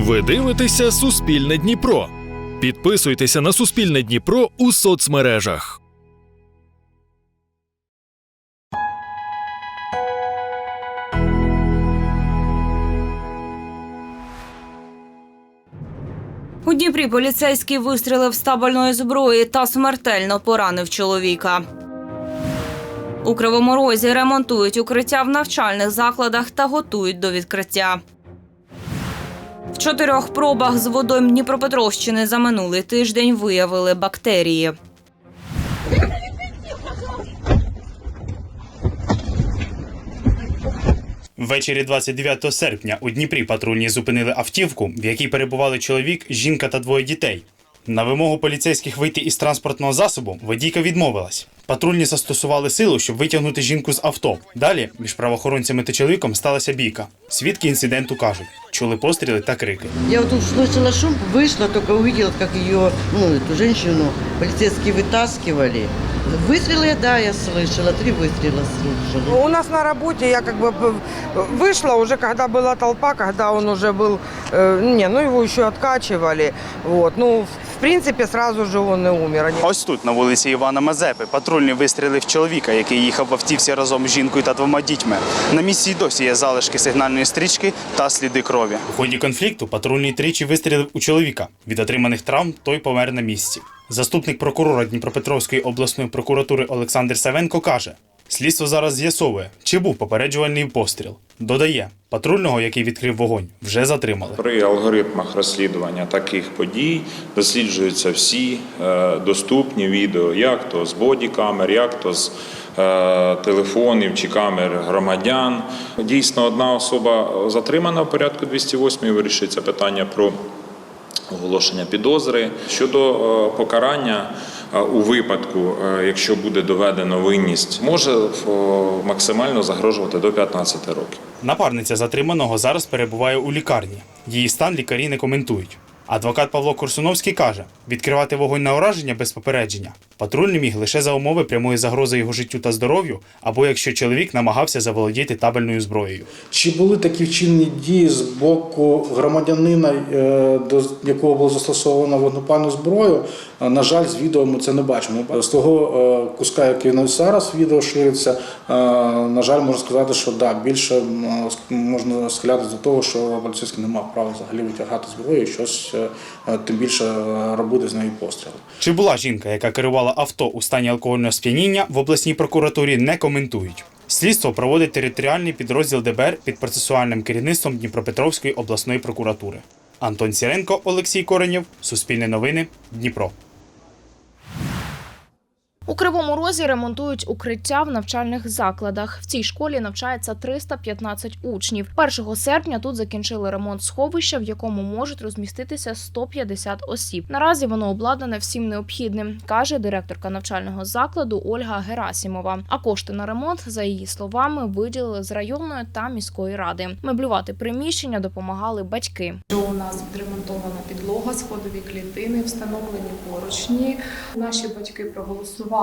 Ви дивитеся Суспільне Дніпро. Підписуйтеся на Суспільне Дніпро у соцмережах. У Дніпрі поліцейський вистрілив з зброї та смертельно поранив чоловіка. У Кривому Розі ремонтують укриття в навчальних закладах та готують до відкриття. В чотирьох пробах з водою Дніпропетровщини за минулий тиждень виявили бактерії. Ввечері 29 серпня у Дніпрі патрульні зупинили автівку, в якій перебували чоловік, жінка та двоє дітей. На вимогу поліцейських вийти із транспортного засобу водійка відмовилась. Патрульні застосували силу, щоб витягнути жінку з авто. Далі між правоохоронцями та чоловіком сталася бійка. Свідки інциденту кажуть, чули постріли та крики. Я вот тут слышала шум, вышла, только увидела, как ее, ну, эту женщину полицейские вытаскивали. Выстрелы, да, я слышала, три выстрела слышала. У нас на работе я как бы п- вышла уже, когда была толпа, когда он уже был, э, не, ну его еще откачивали, вот, ну, в принципе, сразу же он и умер. Ось тут, на вулиці Івана Мазепи, патрульні вистрілив чоловіка, який їхав в автівці разом з жінкою та двома дітьми. На місці й досі є залишки сигнальної стрічки та сліди крові. У ході конфлікту патрульний тричі вистрілив у чоловіка. Від отриманих травм той помер на місці. Заступник прокурора Дніпропетровської обласної прокуратури Олександр Савенко каже: слідство зараз з'ясовує, чи був попереджувальний постріл. Додає, патрульного, який відкрив вогонь, вже затримали. При алгоритмах розслідування таких подій досліджуються всі е, доступні відео, як то з бодікамер, як то з е, телефонів чи камер громадян. Дійсно, одна особа затримана в порядку 208 вирішується питання про оголошення підозри щодо е, покарання. е, У випадку, е, якщо буде доведено винність, може максимально загрожувати до 15 років. Напарниця затриманого зараз перебуває у лікарні. Її стан лікарі не коментують. Адвокат Павло Корсуновський каже: відкривати вогонь на ураження без попередження патрульний міг лише за умови прямої загрози його життю та здоров'ю, або якщо чоловік намагався заволодіти табельною зброєю. Чи були такі вчинні дії з боку громадянина, е, до якого було застосовано вогнепальну зброю? Е, На жаль, з відео ми це не бачимо. З того е, куска, який на зараз відео шириться, на жаль, можна сказати, що да, більше можна схилятися до того, що поліцейський не мав права взагалі витягати зброю і щось тим більше е, робити з нею постріли. Чи була жінка, яка керувала авто у стані алкогольного сп'яніння, в обласній прокуратурі не коментують. Слідство проводить територіальний підрозділ ДБР під процесуальним керівництвом Дніпропетровської обласної прокуратури. Антон Сіренко, Олексій Коренєв, Суспільне новини, Дніпро. У Кривому Розі ремонтують укриття в навчальних закладах. В цій школі навчається 315 учнів. 1 серпня тут закінчили ремонт сховища, в якому можуть розміститися 150 осіб. Наразі воно обладнане всім необхідним, каже директорка навчального закладу Ольга Герасімова. А кошти на ремонт, за її словами, виділили з районної та міської ради. Меблювати приміщення допомагали батьки. У нас відремонтована підлога, сходові клітини, встановлені поручні. Наші батьки проголосували.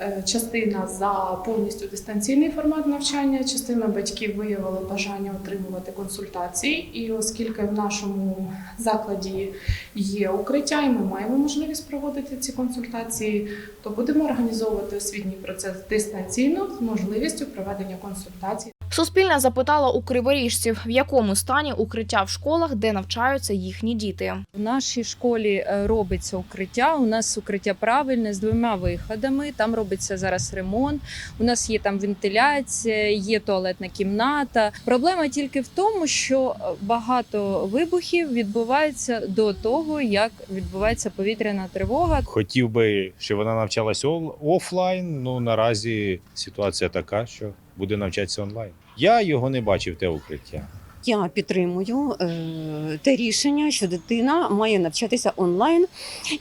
Е, Частина за повністю дистанційний формат навчання, частина батьків виявила бажання отримувати консультації. І оскільки в нашому закладі є укриття, і ми маємо можливість проводити ці консультації, то будемо організовувати освітній процес дистанційно з можливістю проведення консультацій. Суспільне запитала у криворіжців, в якому стані укриття в школах, де навчаються їхні діти. В нашій школі е, робиться укриття. У нас укриття правильне з двома виходами. Там робиться зараз ремонт. У нас є там вентиляція, є туалетна кімната. Проблема тільки в тому, що е, багато вибухів відбувається до того, як відбувається повітряна тривога. Хотів би, щоб вона навчалась ол- офлайн. Ну наразі ситуація така, що буде навчатися онлайн. Я його не бачив, те укриття. Я підтримую е, те рішення, що дитина має навчатися онлайн,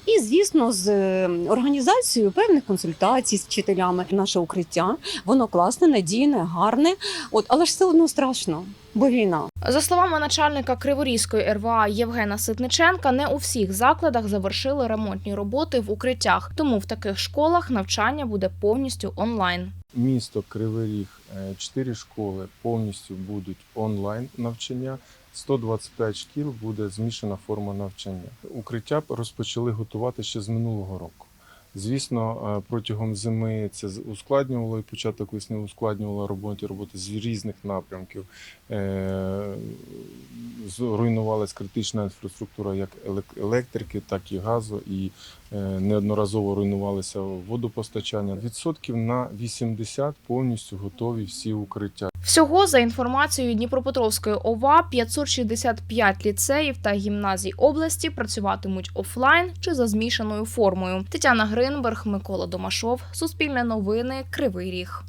і звісно, з е, організацією певних консультацій з вчителями. Наше укриття воно класне, надійне, гарне. От, але ж все одно страшно, бо війна. За словами начальника Криворізької РВА Євгена Ситниченка, не у всіх закладах завершили ремонтні роботи в укриттях, тому в таких школах навчання буде повністю онлайн. Місто Кривий Ріг, е, чотири школи повністю будуть онлайн навчання. 125 шкіл буде змішана форма навчання. Укриття розпочали готувати ще з минулого року. Звісно, е, протягом зими це ускладнювало і початок весни ускладнювало роботи роботи з різних напрямків. Е, з- Руйнувалась критична інфраструктура як елек- електрики, так і газу, і е, неодноразово руйнувалися водопостачання. Відсотків на 80 повністю готові всі укриття. Всього, за інформацією Дніпропетровської ОВА, 565 ліцеїв та гімназій області працюватимуть офлайн чи за змішаною формою. Тетяна Гринберг, Микола Домашов, Суспільне новини, Кривий Ріг.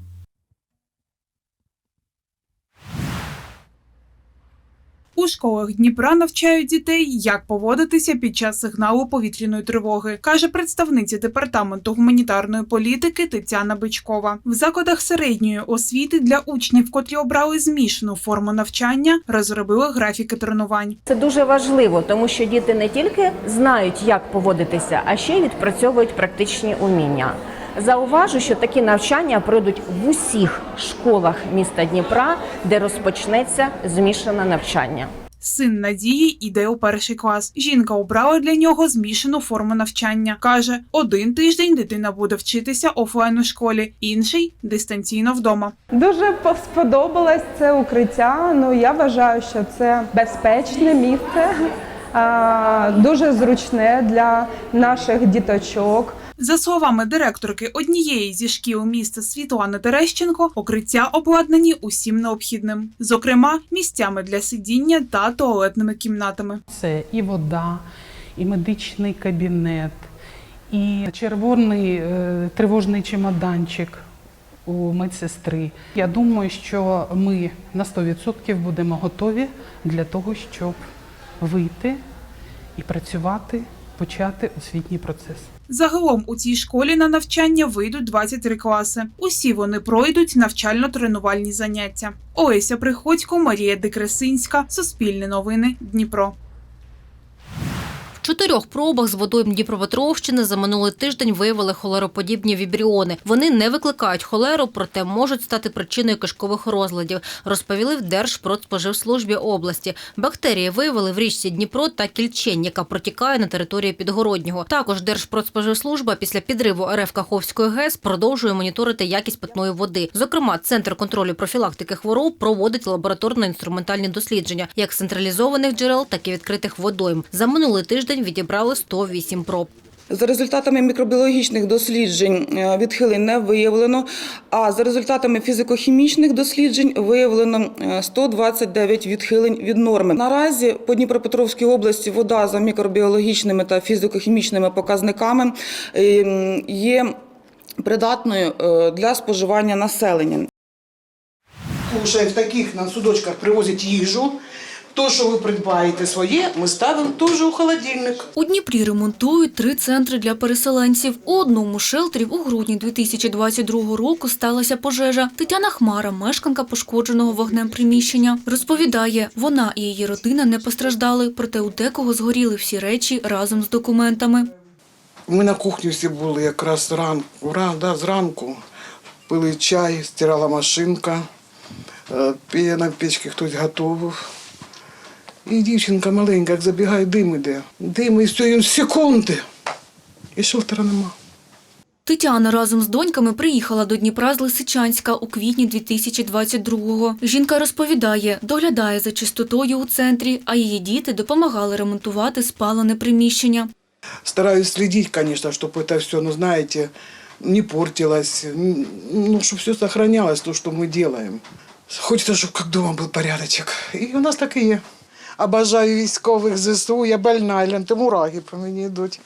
У школах Дніпра навчають дітей, як поводитися під час сигналу повітряної тривоги, каже представниця департаменту гуманітарної політики Тетяна Бичкова. В закладах середньої освіти для учнів, котрі обрали змішану форму навчання, розробили графіки тренувань. Це дуже важливо, тому що діти не тільки знають, як поводитися, а ще й відпрацьовують практичні уміння. Зауважу, що такі навчання пройдуть в усіх школах міста Дніпра, де розпочнеться змішане навчання. Син Надії іде у перший клас. Жінка обрала для нього змішану форму навчання. каже, один тиждень дитина буде вчитися офлайн у школі, інший дистанційно вдома. Дуже по- сподобалось це укриття. Ну я вважаю, що це безпечне місце, дуже зручне для наших діточок. За словами директорки однієї зі шкіл міста Світлани Терещенко, укриття обладнані усім необхідним, зокрема місцями для сидіння та туалетними кімнатами. Це і вода, і медичний кабінет, і червоний е, тривожний чемоданчик у медсестри. Я думаю, що ми на 100% будемо готові для того, щоб вийти і працювати, почати освітній процес. Загалом у цій школі на навчання вийдуть 23 класи. Усі вони пройдуть навчально-тренувальні заняття. Олеся Приходько, Марія Декресинська, Суспільне новини, Дніпро. Чотирьох пробах з водою Дніпропетровщини за минулий тиждень виявили холероподібні вібріони. Вони не викликають холеру, проте можуть стати причиною кишкових розладів, розповіли в Держпродспоживслужбі області. Бактерії виявили в річці Дніпро та Кільчень, яка протікає на території Підгороднього. Також Держпродспоживслужба після підриву РФ Каховської ГЕС продовжує моніторити якість питної води. Зокрема, Центр контролю профілактики хвороб проводить лабораторно-інструментальні дослідження як централізованих джерел, так і відкритих водойм. За минулий тиждень відібрали 108 проб. За результатами мікробіологічних досліджень е, відхилень не виявлено, а за результатами фізико-хімічних досліджень виявлено е, 129 відхилень від норми. Наразі по Дніпропетровській області вода за мікробіологічними та фізико-хімічними показниками е, є придатною е, для споживання населення. Уже в таких на судочках привозять їжу. То, що ви придбаєте своє, ми ставимо теж у холодильник. У Дніпрі ремонтують три центри для переселенців. У одному з шелтерів у грудні 2022 року сталася пожежа. Тетяна Хмара, мешканка пошкодженого вогнем приміщення, розповідає, вона і її родина не постраждали, проте у декого згоріли всі речі разом з документами. Ми на кухні всі були якраз ранку, ран, да, зранку. Пили чай, стирала машинка, е, на печці хтось готував. І дівчинка маленька, як забігає, дим іде. Дим і все, і секунди. І шелтера нема. Тетяна разом з доньками приїхала до Дніпра з Лисичанська у квітні 2022-го. Жінка розповідає, доглядає за чистотою у центрі, а її діти допомагали ремонтувати спалене приміщення. Стараюсь следить, конечно, чтобы это все, ну, знаете, не портилось, н- ну, чтобы все сохранялось, то, что мы делаем. Хочется, чтобы как дома был порядочек. И у нас так і є. Обожаю військових ЗСУ, я больна, гляньте, мураги по мені йдуть.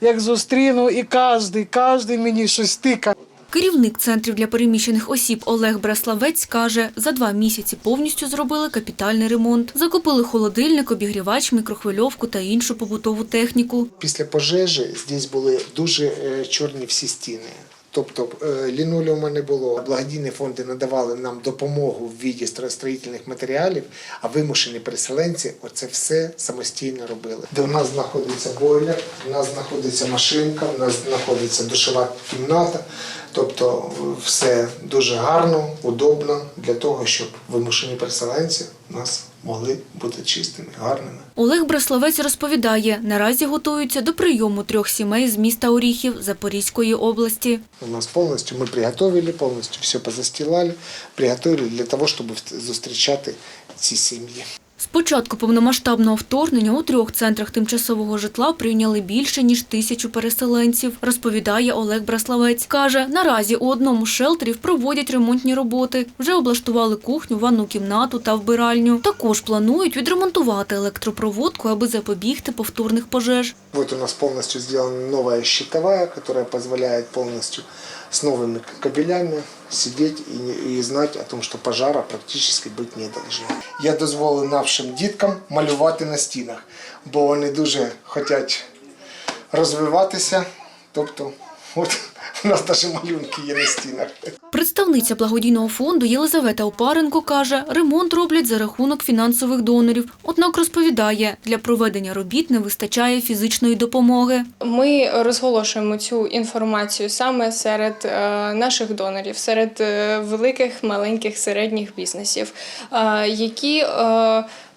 Як зустріну, і кожен, кожен мені щось тика. Керівник центрів для переміщених осіб Олег Браславець каже, за два місяці повністю зробили капітальний ремонт. Закупили холодильник, обігрівач, мікрохвильовку та іншу побутову техніку. Після пожежі здесь були дуже е, чорні всі стіни. Тобто е, лінолеума не було. Благодійні фонди надавали нам допомогу в віді строїтельних матеріалів, а вимушені переселенці оце все самостійно робили. Де у нас знаходиться бойлер, у нас знаходиться машинка, у нас знаходиться душова кімната, Тобто все дуже гарно, удобно для того, щоб вимушені переселенці у нас могли бути чистими, гарними. Олег Браславець розповідає, наразі готуються до прийому трьох сімей з міста Оріхів Запорізької області. У нас полностью мы приготовили, полностью все позастилали, приготовили для того, щоб зустрічати ці сім'ї. З початку повномасштабного вторгнення у трьох центрах тимчасового житла прийняли більше ніж тисячу переселенців, розповідає Олег Браславець. Каже, наразі у одному з шелтерів проводять ремонтні роботи. Вже облаштували кухню, ванну кімнату та вбиральню. Також планують відремонтувати електропроводку, аби запобігти повторних пожеж. Вот у нас полностью сделана новая щитовая, которая позволяет полностью с новыми кабелями сидеть и, и знать о том, что пожара практически быть не должно. Я дозволив нашим діткам малювати на стінах, бо вони дуже хочуть розвиватися. Тобто, от у нас навіть малюнки є на стінах. Представниця благодійного фонду Єлизавета Опаренко каже, ремонт роблять за рахунок фінансових донорів. Однак розповідає, для проведення робіт не вистачає фізичної допомоги. Ми розголошуємо цю інформацію саме серед е, наших донорів, серед е, великих, маленьких, середніх бізнесів, е, які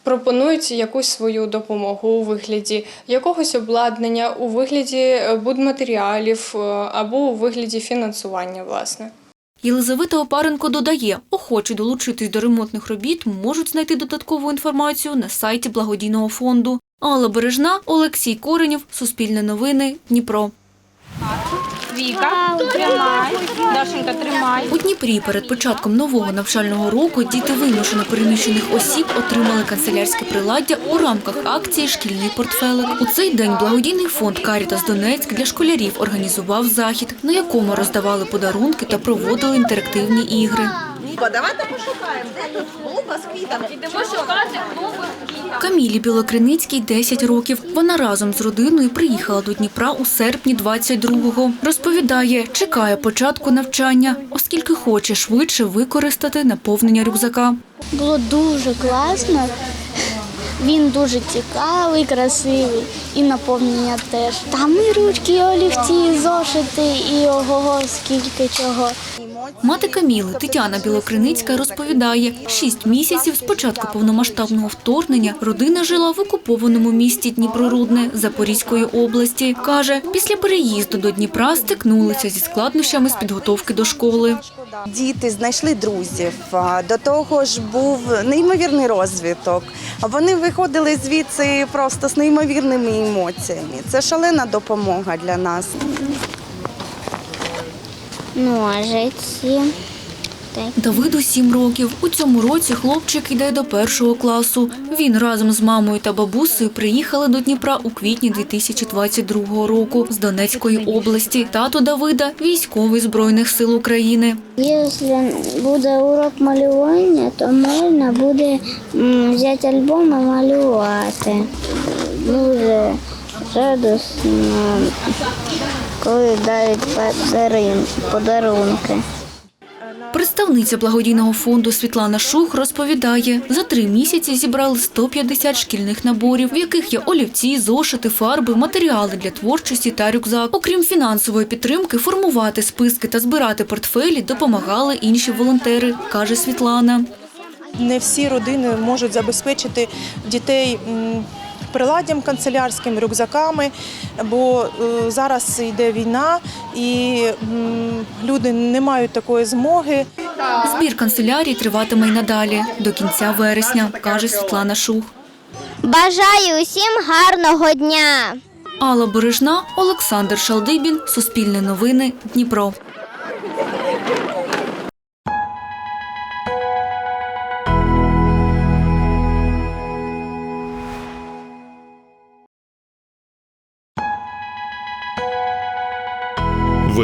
пропонують якусь свою допомогу у вигляді якогось обладнання, у вигляді е, будматеріалів е, або у вигляді фінансування, власне. Єлизавета Опаренко додає, охочі долучитись до ремонтних робіт можуть знайти додаткову інформацію на сайті благодійного фонду. Алла Бережна, Олексій Коренєв, Суспільне новини, Дніпро. Віка, тримай. Дашенька, тримай. У Дніпрі перед початком нового навчального року діти вимушено переміщених осіб отримали канцелярське приладдя у рамках акції Шкільний портфелик. У цей день благодійний фонд Карітас Донецьк для школярів організував захід, на якому роздавали подарунки та проводили інтерактивні ігри. Давайте пошукаємо, де тут клуба з квітами. Ідемо шукати клуби з квітами. Камілі Білокриницькій 10 років. Вона разом з родиною приїхала до Дніпра у серпні 22-го. Розповідає, чекає початку навчання, оскільки хоче швидше використати наповнення рюкзака. Було дуже класно. Він дуже цікавий, красивий і наповнення теж. Там і ручки, і олівці, і зошити, і ого, скільки чого. Мати Каміли Тетяна Білокриницька розповідає, шість місяців з початку повномасштабного вторгнення родина жила в окупованому місті Дніпрорудне Запорізької області. Каже, після переїзду до Дніпра стикнулися зі складнощами з підготовки до школи. Діти знайшли друзів. До того ж був неймовірний розвиток. Вони виходили звідси просто з неймовірними емоціями. Це шалена допомога для нас. Ножиці. Давиду сім років. У цьому році хлопчик йде до першого класу. Він разом з мамою та бабусею приїхали до Дніпра у квітні 2022 року з Донецької області. Тато Давида військовий збройних сил України. Якщо буде урок малювання, то можна буде взяти альбом і малювати. Дуже радісно, коли дають подарунки. Представниця благодійного фонду Світлана Шух розповідає, за три місяці зібрали 150 шкільних наборів, в яких є олівці, зошити, фарби, матеріали для творчості та рюкзак. Окрім фінансової підтримки, формувати списки та збирати портфелі допомагали інші волонтери, каже Світлана. Не всі родини можуть забезпечити дітей приладдям канцелярським, рюкзаками, бо е, зараз йде війна і люди не мають такої змоги. Збір канцелярії триватиме й надалі до кінця вересня, каже Світлана Шух. Бажаю усім гарного дня! Алла Бережна, Олександр Шалдибін, Суспільне новини, Дніпро.